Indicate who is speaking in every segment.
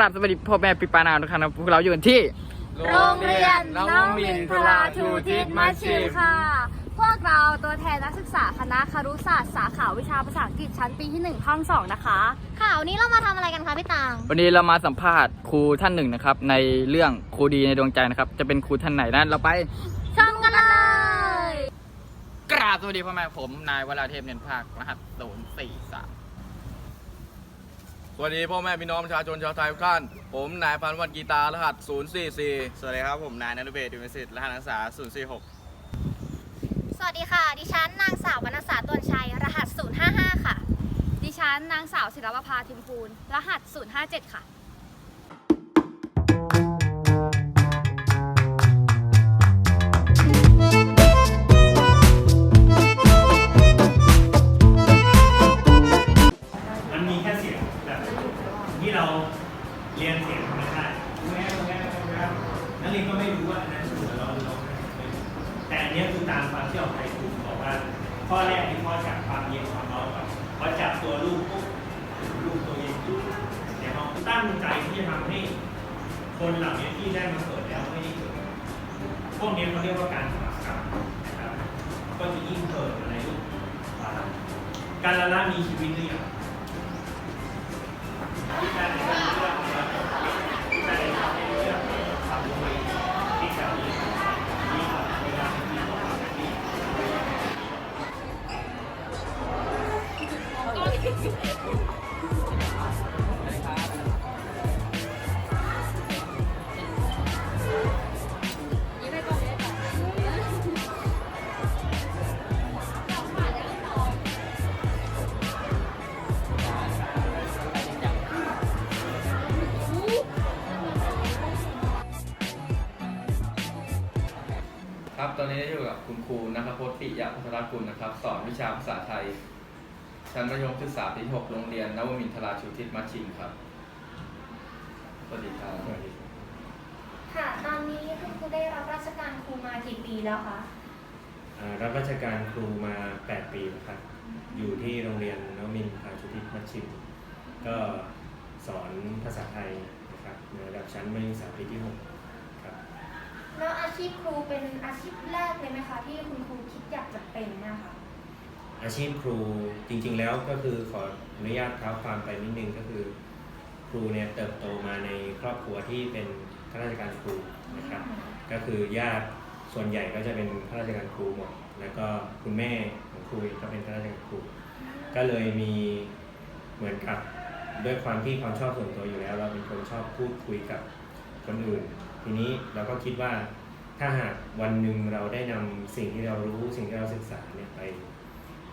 Speaker 1: ราบสวัสดีพ่อแม่ปิปานาวนะครับพวกเราอยู่กันที่
Speaker 2: โรงเรียนน้องมินทราชูทิศมัชชิมค่ะ พวกเราตัวแทนนักศึกษาคณะครุศาสตร์สาขาวิชาภาษาอังกฤษชั้นปีที่1ห้อง2นะคะ
Speaker 3: ค่ะวันนี้เรามาทำอะไรกันคะพี่ตัง
Speaker 1: วันนี้เรามาสัมภาษณ์ครูท่านหนึ่งนะครับ ในเรื่องครูดีในดวงใจนะครับ จะเป็นครูท่านไหนนั้นเราไป
Speaker 2: ชมกันเลย
Speaker 1: กราบสวัสดีพ่อแม่ผมนายวราเทพเนียนภาครหัสศูนย์สี่สาม
Speaker 4: สวัสดีพ่อแม่พี่น้องประชาชนชาวไทยทุกท่าน ผมนายพันวัฒน์กีตารหัส 044
Speaker 5: สวัสดีครับ ผมนายนรุเบศดิมิสิทธิ์รหัสนักศึกษา 046
Speaker 3: สวัสดีค่ะ ดิฉันนางสาววรรณศาสตร์ตวนชัย รหัส 055 ค่ะ
Speaker 2: ดิฉันนางสาวศิลปภาทิมพูลรหัส 057 ค่ะ
Speaker 6: คนเหล่านี้ที่ได้มาเกิดแล้วไม่ได้เกิดพวกนี้เขาเรียกว่าการสลับกรรมนะครับก็จะยิ่งเกิดอะไรลูกอ่าการละละมีชีวิตหรือยัง
Speaker 7: นนี้อยู่กับคุณครูนัทพจน์ปิยะพัทรกุลนะครับ สอนวิชาภาษาไทย ชั้นมัธยมศึกษาปีที่6โรงเรียนนวมินทราชูทิศมัชชิมครับ สวัสดีครับ
Speaker 3: ค่ะ ตอนนี้คุณครูได้รับราชการครูมากี่ปีแล้วคะ
Speaker 6: อ่ารับราชการครูมา 8 ปีนะครับ อยู่ที่โรงเรียนนวมินทราชุทิศมัชชิม ก็สอนภาษาไทยนะครับในระดับชั้นมัธยมศึกษาปีที่6ครับ
Speaker 3: แล้วอาชีพครูเป็นอาชีพแรกเลยไหมคะที่คุณครูคิดอยากจะเป็นนะคะ
Speaker 6: อาชีพครูจริงๆแล้วก็คือขออนุญาตเท้าความไปนิดนึงก็คือ ครูเนี่ยเติบโตมาในครอบครัวที่เป็นข้าราชการครูนะครับ ก็คือญาติส่วนใหญ่ก็จะเป็นข้าราชการครูหมดแล้วก็คุณแม่ของครูเองก็เป็นข้าราชการครู ก็เลยมีเหมือนกับด้วยความที่ความชอบส่วนตัวอยู่แล้ว เราเป็นคนชอบพูดคุยกับคนอื่น ทีนี้เราก็คิดว่าถ้าหากวันหนึ่งเราได้นำสิ่งที่เรารู้สิ่งที่เราศึกษาเนี่ยไป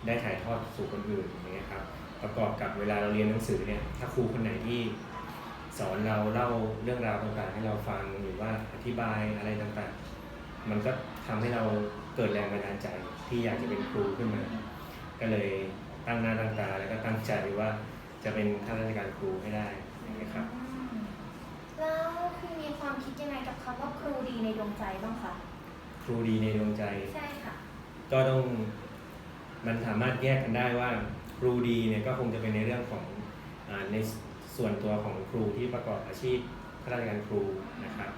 Speaker 6: ได้ถ่ายทอดสู่คนอื่นอย่างเงี้ยครับ ประกอบกับเวลาเราเรียนหนังสือเนี่ยถ้าครูคนไหนที่สอนเราเล่าเรื่องราวต่างๆ ให้เราฟังหรือว่าอธิบายอะไรต่างๆ มันก็ทำให้เราเกิดแรงบันดาลใจที่อยากจะเป็นครูขึ้นมา ก็เลยตั้งหน้าตั้งตาแล้วก็ตั้งใจว่าจะเป็นข้าราชการครูให้ได้อย่างนี้ยครับ
Speaker 3: คือมีความคิดยังไงกับคำว่าครูดีในดวงใจบ้างคะ
Speaker 6: ครูดีในดวงใจ
Speaker 3: ใช่ค่ะ
Speaker 6: ก็ต้องมันสามารถแยกกันได้ว่า ครูดีเนี่ยก็คงจะเป็นในเรื่องของอาในส่วนตัวของครูที่ประกอบอาชีพข้าราชการครูนะครับ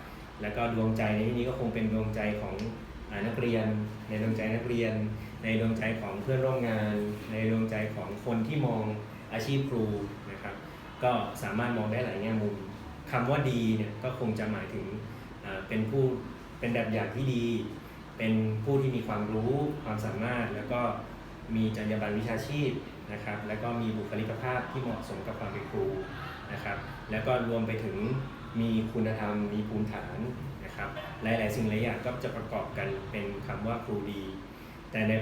Speaker 6: แล้วก็ดวงใจในที่นี้ก็คงเป็นดวงใจของอานักเรียน ในดวงใจนักเรียน ในดวงใจของเพื่อนร่วมงาน ในดวงใจของคนที่มองอาชีพครูนะครับ ก็สามารถมองได้หลายแง่มุม คำว่าดีเนี่ยก็คงจะหมายถึงเป็นผู้เป็นแบบอย่างที่ดี เป็นผู้ที่มีความรู้ความสามารถ แล้วก็มีจรรยาบรรณวิชาชีพนะครับ แล้วก็มีบุคลิกภาพที่เหมาะสมกับความเป็นครูนะครับ แล้วก็รวมไปถึงมีคุณธรรม มีภูมิฐานนะครับ หลาย ๆ สิ่งหลายอย่างก็จะประกอบกันเป็นคำว่าครูดี แต่ใน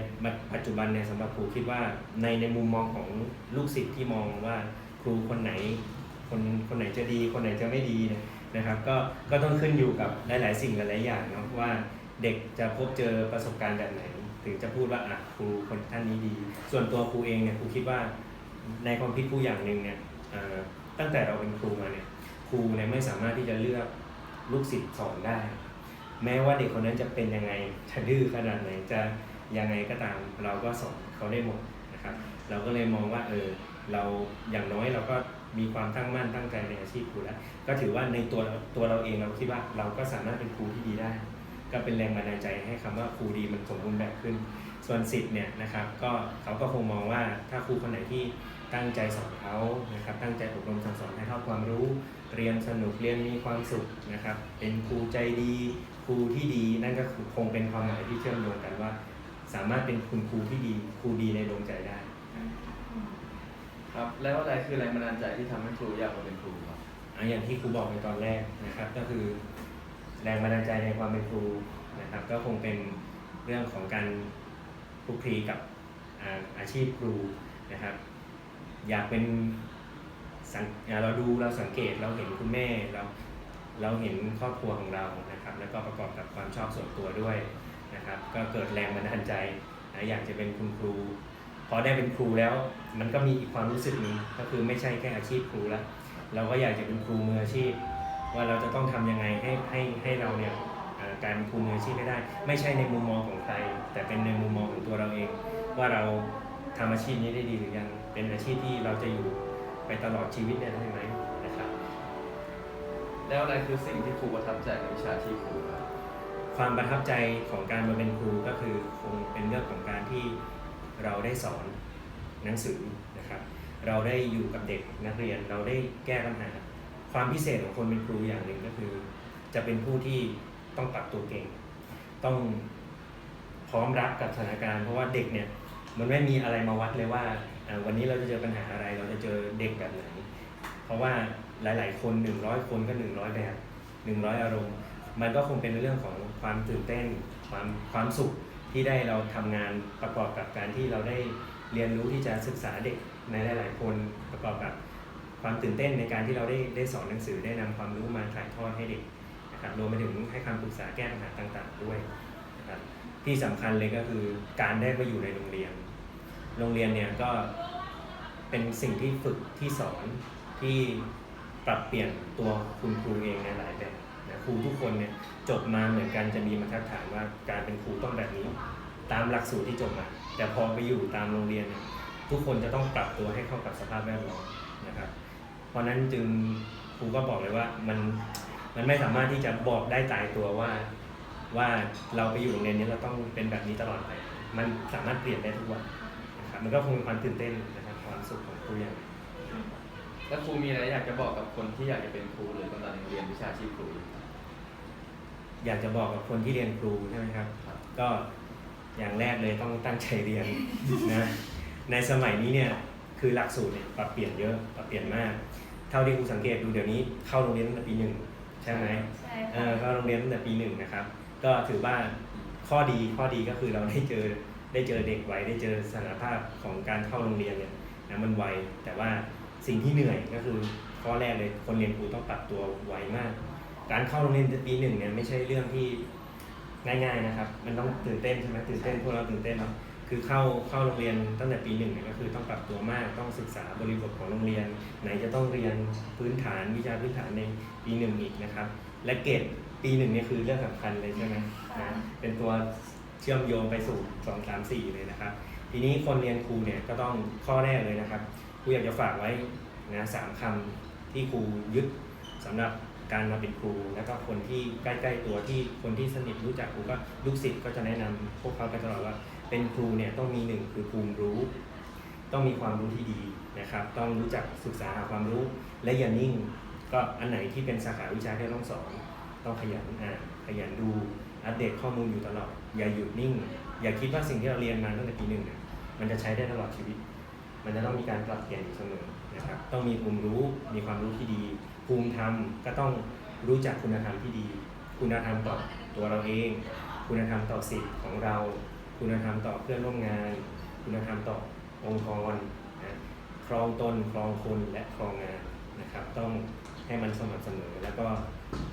Speaker 6: ปัจจุบันเนี่ยสำหรับครูคิดว่าในในมุมมองของลูกศิษย์ที่มองว่าครูคนไหน คนคนไหนจะดี คนไหนจะไม่ดีนะครับก็ก็ต้องขึ้นอยู่กับหลาย ๆ สิ่งหลายๆอย่างเนาะว่าเด็กจะพบเจอประสบการณ์แบบไหน ถึงจะพูดว่าอะครูคนท่านนี้ดี ส่วนตัวครูเองเนี่ยครูคิดว่าในความคิดครูอย่างหนึ่งเนี่ยตั้งแต่เราเป็นครูมาเนี่ยครูเนี่ยไม่สามารถที่จะเลือกลูกศิษย์สอนได้ แม้ว่าเด็กคนนั้นจะเป็นยังไงจะดื้อขนาดไหนจะยังไงก็ตามเราก็สอนเขาได้หมดนะครับ เราก็เลยมองว่าเออเราอย่างน้อยเราก็ มีความตั้งมั่นตั้งใจในอาชีพครูแล้วก็ถือว่าในตัวตัวเราเองเราคิดว่าเราก็สามารถเป็นครูที่ดีได้ ก็เป็นแรงบันดาลใจให้คำว่าครูดีมันสมบูรณ์แบบขึ้น ส่วนสิทธิ์เนี่ยนะครับก็เขาก็คงมองว่าถ้าครูคนไหนที่ตั้งใจสอนเขานะครับตั้งใจอบรมสั่งสอนให้เขาความรู้เรียนสนุกเรียนมีความสุขนะครับเป็นครูใจดีครูที่ดีนั่นก็คงเป็นความหมายที่เชื่อมโยงกันว่า สามารถเป็นคุณครูที่ดีครูดีในดวงใจได้
Speaker 7: ครับแล้วอะไรคือแรงบันดาลใจที่ทำให้ครูอยากมาเป็นครูครับ
Speaker 6: อะอย่างที่ครูบอกในตอนแรกนะครับ ก็คือแรงบันดาลใจในความเป็นครูนะครับ ก็คงเป็นเรื่องของการคลุกคลีกับอ่าอาชีพครูนะครับ อยากเป็นสังอ่าเราดูเราสังเกตเราเห็นคุณแม่เราเราเห็นครอบครัวของเรานะครับ แล้วก็ประกอบกับความชอบส่วนตัวด้วยนะครับ ก็เกิดแรงบันดาลใจนะอยากจะเป็นคุณครู พอได้เป็นครูแล้ว มันก็มีอีกความรู้สึกหนึ่งก็คือไม่ใช่แค่อาชีพครูแล้วเราก็อยากจะเป็นครูมืออาชีพ ว่าเราจะต้องทำยังไงให้ให้ให้เราเนี่ยเอ่อการเป็นครูมืออาชีพให้ได้ ไม่ใช่ในมุมมองของใคร แต่เป็นในมุมมองของตัวเราเอง ว่าเราทำอาชีพนี้ได้ดีหรือยังเป็นอาชีพที่เราจะอยู่ไปตลอดชีวิตเนี่ยได้ไหมนะครับ
Speaker 7: แล้วอะไรคือสิ่งที่ครูประทับใจในวิชาชีพครูครับ
Speaker 6: ความประทับใจของการมาเป็นครูก็คือคงเป็นเรื่องของการที่ เราได้สอนหนังสือนะครับ เราได้อยู่กับเด็กนักเรียนเราได้แก้ปัญหา ความพิเศษของคนเป็นครูอย่างหนึ่งก็คือ จะเป็นผู้ที่ต้องปรับตัวเก่ง ต้องพร้อมรับกับสถานการณ์เพราะว่าเด็กเนี่ยมันไม่มีอะไรมาวัดเลยว่าอ่าวันนี้เราจะเจอปัญหาอะไร เราจะเจอเด็กแบบไหน เพราะว่าหลาย ๆ คนหนึ่งร้อยคนก็หนึ่งร้อยแบบหนึ่งร้อยอารมณ์ มันก็คงเป็นเรื่องของความตื่นเต้น ความความสุข ที่ได้เราทำงานประกอบกับการที่เราได้เรียนรู้ที่จะศึกษาเด็กในหลาย ๆ คนประกอบกับความตื่นเต้นในการที่เราได้ได้สอนหนังสือได้นำความรู้มาถ่ายทอดให้เด็กนะครับรวมไปถึงให้คำปรึกษาแก้ปัญหาต่าง ๆ ด้วยนะครับที่สำคัญเลยก็คือการได้มาอยู่ในโรงเรียน โรงเรียนเนี่ยก็เป็นสิ่งที่ฝึกที่สอนที่ปรับเปลี่ยนตัวคุณครูเองในหลายแบบ ครูทุกคนเนี่ยจบมาเหมือนกันจะมีบรรทัดฐานว่าการเป็นครูต้องแบบนี้ ตามหลักสูตรที่จบมา แต่พอไปอยู่ตามโรงเรียนเนี่ยทุกคนจะต้องปรับตัวให้เข้ากับสภาพแวดล้อมนะครับ เพราะนั้นจึงครูก็บอกเลยว่ามันมันไม่สามารถที่จะบอกได้ตายตัวว่าว่าเราไปอยู่โรงเรียนนี้เราต้องเป็นแบบนี้ตลอดไป มันสามารถเปลี่ยนได้ทุกวันนะครับ มันก็คงเป็นความตื่นเต้นนะครับความสุขของครูอย่างหนึ่ง
Speaker 7: แล้วครูมีอะไรอยากจะบอกกับคนที่อยากจะเป็นครูหรือกำลังเรียนวิชาชีพครู อยู่ครับ
Speaker 6: อยากจะบอกกับคนที่เรียนครูใช่ไหมครับ ก็อย่างแรกเลยต้องตั้งใจเรียนนะในสมัยนี้เนี่ยคือหลักสูตรเนี่ยปรับเปลี่ยนเยอะปรับเปลี่ยนมาก เท่าที่ครูสังเกตดูเดี๋ยวนี้เข้าโรงเรียนตั้งแต่ปีหนึ่งใช่ไหม
Speaker 3: ใช่
Speaker 6: เอ
Speaker 3: ค่ะ
Speaker 6: อเข้าโรงเรียนตั้งแต่ปีหนึ่งนะครับ ก็ถือว่าข้อดีข้อดีก็คือเราได้เจอได้เจอเด็กไวได้เจอสถานภาพของการเข้าโรงเรียนเนี่ยนะมันไวแต่ว่าสิ่งที่เหนื่อยก็คือข้อแรกเลยคนเรียนครูต้องปรับตัวไวมาก การเข้าโรงเรียนปีหนึ่งเนี่ยไม่ใช่เรื่องที่ง่ายๆนะครับ มันต้องตื่นเต้นใช่ไหมตื่นเต้นพวกเราตื่นเต้นเนาะคือเข้าเข้าโรงเรียนตั้งแต่ปีหนึ่งเนี่ยก็คือต้องปรับตัวมากต้องศึกษาบริบทของโรงเรียน ไหนจะต้องเรียนพื้นฐานวิชาพื้นฐานในปีหนึ่งอีกนะครับ และเกรดปีหนึ่งเนี่ยคือเรื่องสำคัญเลยใช่ไหมนะเป็นตัวเชื่อมโยงไปสู่สองสามสี่เลยนะครับ ทีนี้คนเรียนครูเนี่ยก็ต้องข้อแรกเลยนะครับครูอยากจะฝากไว้นะสามคำที่ครูยึดสำหรับ การมาเป็นครู แล้วก็คนที่ใกล้ๆตัวที่คนที่สนิทรู้จักครูก็ลูกศิษย์ก็จะแนะนำพวกเขาไปตลอดว่า เป็นครูเนี่ยต้องมีหนึ่งคือภูมิรู้ ต้องมีความรู้ที่ดีนะครับ ต้องรู้จักศึกษาหาความรู้และอย่านิ่ง ก็อันไหนที่เป็นสาขาวิชาที่ต้องสอนต้องขยันอ่านขยันดูอัปเดตข้อมูลอยู่ตลอด อย่าหยุดนิ่ง อย่าคิดว่าสิ่งที่เราเรียนมาตั้งแต่ปีหนึ่งเนี่ยมันจะใช้ได้ตลอดชีวิต มันจะต้องมีการปรับเปลี่ยนอยู่เสมอนะครับ ต้องมีภูมิรู้ มีความรู้ที่ดี ภูมิธรรมก็ต้องรู้จักคุณธรรมที่ดี คุณธรรมต่อตัวเราเอง คุณธรรมต่อสิทธิ์ของเรา คุณธรรมต่อเพื่อนร่วมงาน คุณธรรมต่อองค์กรนะครองตนครองคนและครองงานนะครับ ต้องให้มันสม่ำเสมอแล้วก็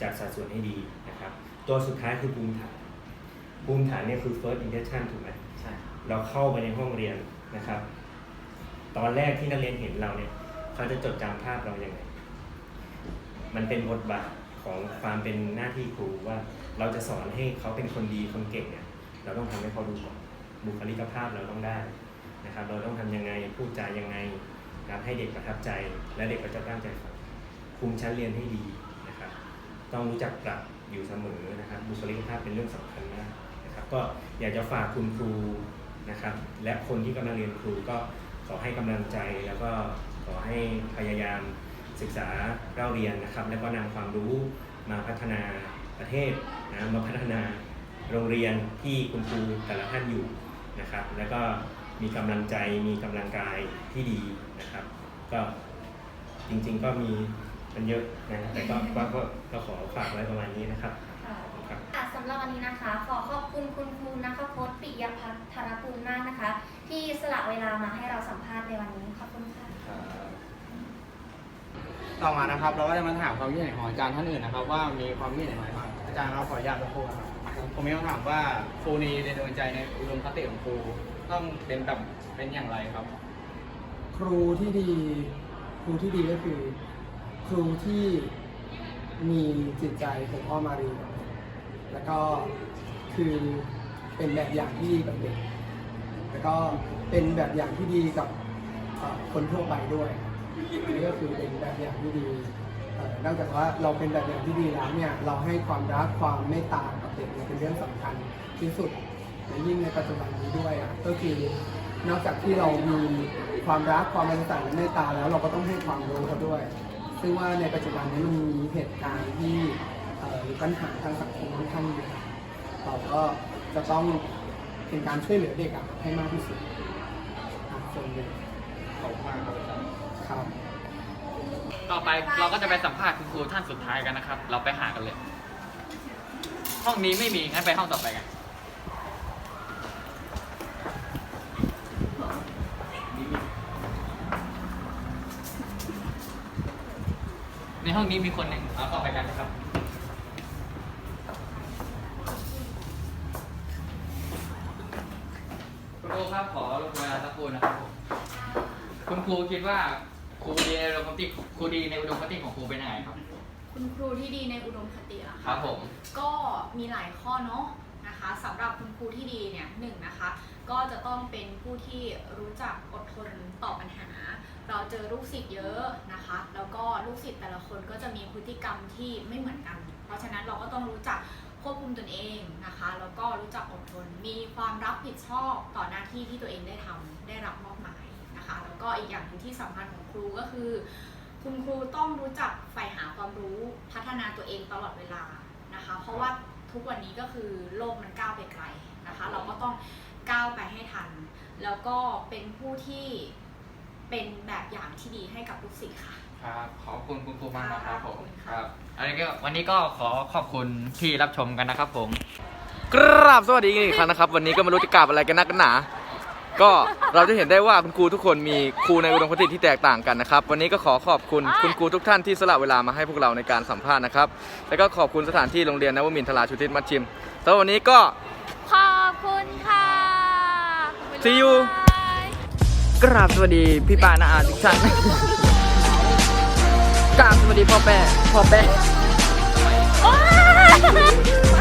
Speaker 6: จัดสัดส่วนให้ดีนะครับ ตัวสุดท้ายคือภูมิฐานภูมิฐานเนี่ยคือ first impression ถูกไหม
Speaker 7: ใช่
Speaker 6: เราเข้าไปในห้องเรียนนะครับ ตอนแรกที่นักเรียนเห็นเราเนี่ย เขาจะจดจำภาพเราอย่างไง มันเป็นบทบาทของความเป็นหน้าที่ครูว่าเราจะสอนให้เขาเป็นคนดีคนเก่งเนี่ยเราต้องทำให้เขาดูก่อนบุคลิกภาพเราต้องได้นะครับ เราต้องทำยังไงพูดจายังไงการให้เด็กประทับใจ และเด็กก็จะตั้งใจฟังคุมชั้นเรียนให้ดีนะครับ ต้องรู้จักปรับอยู่เสมอนะครับ บุคลิกภาพเป็นเรื่องสำคัญมากนะครับ ก็อยากจะฝากคุณครูนะครับ และคนที่กำลังเรียนครูก็ขอให้กำลังใจแล้วก็ขอให้พยายาม ศึกษาเล่าเรียนนะครับ แล้วก็นำความรู้มาพัฒนาประเทศนะมาพัฒนาโรงเรียนที่คุณครูแต่ละท่านอยู่นะครับ แล้วก็มีกำลังใจมีกำลังกายที่ดีนะครับ ก็จริงๆก็มีมันเยอะนะแต่ก็ก็ก็ก็ขอฝากไว้ประมาณนี้นะครับครับ
Speaker 3: ค่ะสำหรับวันนี้นะคะ ขอขอบคุณคุณครูนะคะพจน์ปิยพัฒน์ธารกุลมากนะคะ ที่สละเวลามาให้เราสัมภาษณ์ในวันนี้ขอบคุณค่ะ
Speaker 8: ต่อมานะครับ เราก็จะมาถามความคิดเห็นของอาจารย์ท่านอื่นนะครับ ว่ามีความคิดเห็นอะไรบ้างอาจารย์เราขออนุญาตสักครู่นะครับผมมีคำถามว่าครูในในดวงใจในอุดมคติของครูต้องเป็นแบบเป็นอย่างไรครับ
Speaker 9: ครูที่ดี ครูที่ดีก็คือ ครูที่มีจิตใจของอ้อมอารีแล้วก็คือเป็นแบบอย่างที่ดีกับเด็กแล้วก็เป็นแบบอย่างที่ดีกับคนทั่วไปด้วย อันนี้ก็คือเป็นแบบอย่างที่ดีเอ่อนอกจากว่าเราเป็นแบบอย่างที่ดีแล้วเนี่ยเราให้ความรักความเมตตากับเด็กเนี่ยเป็นเรื่องสำคัญที่สุดและยิ่งในปัจจุบันนี้ด้วยอะก็คือนอกจากที่เรามีความรักความเมตตาและเมตตาแล้วเราก็ต้องให้ความรู้เขาด้วย ซึ่งว่าในปัจจุบันนี้มันมีเหตุการณ์ที่เอ่อหรือปัญหาทางสังคมค่อนข้างเยอะเราก็จะต้องเป็นการช่วยเหลือเด็กอะให้มากที่สุดอะส่วนหนึ่ง
Speaker 8: ขอบคุณมากครับอาจารย์
Speaker 9: ครับ
Speaker 1: ต่อไปเราก็จะไปสัมภาษณ์คุณครูท่านสุดท้ายกันนะครับ เราไปหากันเลย ห้องนี้ไม่มีงั้นไปห้องต่อไปกัน ในห้องนี้มีคนหนึ่งเราเข้าไปกันนะครับ คุณครูครับขอรบกวนเวลาสักครู่นะครับผมคุณครูคิดว่า ครูดีในอุดมคติครูดีในอุดมคติของครูเป็นยังไงครับ
Speaker 10: คุณครูที่ดีในอุดมคติอะ
Speaker 1: ค
Speaker 10: ค่ะ
Speaker 1: รับผม
Speaker 10: ก็มีหลายข้อเนาะนะคะสำหรับคุณครูที่ดีเนี่ยหนึ่งนะคะ ก็จะต้องเป็นผู้ที่รู้จักอดทนต่อปัญหา เราเจอลูกศิษย์เยอะนะคะ แล้วก็ลูกศิษย์แต่ละคนก็จะมีพฤติกรรมที่ไม่เหมือนกัน เพราะฉะนั้นเราก็ต้องรู้จักควบคุมตนเองนะคะ แล้วก็รู้จักอดทนมีความรับผิดชอบต่อหน้าที่ที่ตัวเองได้ทำได้รับมอบหมาย นะคะ แล้วก็อีกอย่างหนึ่งที่สำคัญของครูก็คือ คุณครูต้องรู้จักใฝ่หาความรู้พัฒนาตัวเองตลอดเวลานะคะ เพราะว่าทุกวันนี้ก็คือโลกมันก้าวไปไกลนะคะ เราก็ต้องก้าวไปให้ทัน แล้วก็เป็นผู้ที่เป็นแบบอย่างที่ดีให้กับลูกศิษย์ค่ะ
Speaker 1: ครับขอบคุณคุณครูมากนะครับผม
Speaker 10: ขอบคุณ
Speaker 1: ค
Speaker 10: ค่ะ
Speaker 1: รับอันนี้ก็วันนี้ก็ขอขอบคุณที่รับชมกันนะครับผม
Speaker 4: กราบสวัสดีอีกครั้งนะครับ วันนี้ก็ไม่รู้จะกราบอะไรกันนักกันหนา ก็เราจะเห็นได้ว่าคุณครูทุกคนมีครูในอุดมคติที่แตกต่างกันนะครับ วันนี้ก็ขอขอบคุณคุณครูทุกท่านที่สละเวลามาให้พวกเราในการสัมภาษณ์นะครับ แล้วก็ขอบคุณสถานที่โรงเรียนนวมินทราชุทิศมัชชิมสำหรับวันนี้ก็
Speaker 2: ขอบคุณค่ะ
Speaker 4: See you
Speaker 1: กราบสวัสดีพี่ปานาอาทุกท่านกราบสวัสดีพ่อแม่พ่อแม่
Speaker 2: ก